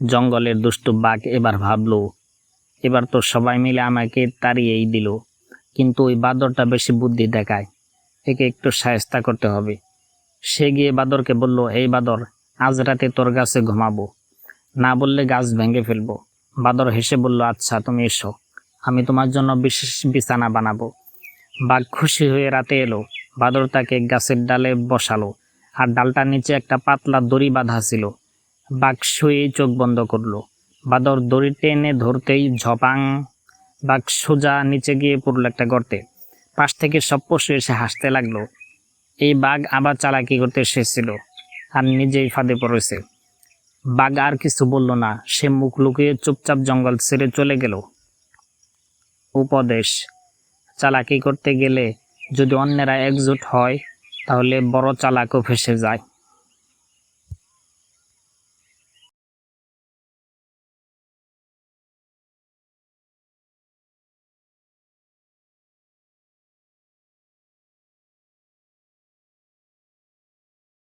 জঙ্গলের দুষ্টু বাঘ এবার ভাবল, এবার তো সবাই মিলে আমাকে তাড়িয়েই দিল, কিন্তু ওই বাদরটা বেশি বুদ্ধি দেখায়। একে একটু সায়স্তা করতে হবে। সে গিয়ে বাদরকে বলল, এই বাদর, আজ রাতে তোর গাছে ঘুমাবো। না বললে গাছ ভেঙে ফেলব। বাদর হেসে বলল আচ্ছা তুমি এসো। আমি তোমার জন্য বিশেষ বিছানা বানাবো। বাঘ খুশি হয়ে রাতে এলো। বাদর তাকে গাছের ডালে বসালো, আর ডালটার নিচে একটা পাতলা দড়ি বাঁধা ছিল। বাঘ শুয়েই চোখ বন্ধ করল। বাদর দড়ি টেনে ধরতেই ঝপাং বাঘ নিচে গিয়ে পড়ল একটা গর্তে। পাশ থেকে সব পশু এসে হাসতে লাগল। এই বাঘ আবার চালাকি করতে এসেছিল আর নিজেই ফাঁদে পড়েছে। বাঘ আর কিছু বলল না। সে মুখ লুকিয়ে চুপচাপ জঙ্গল ছেড়ে চলে গেল। উপদেশ, চালাকি করতে গেলে যদি অন্যেরা একজোট হয়, তাহলে বড় চালাকও ফেসে যায়।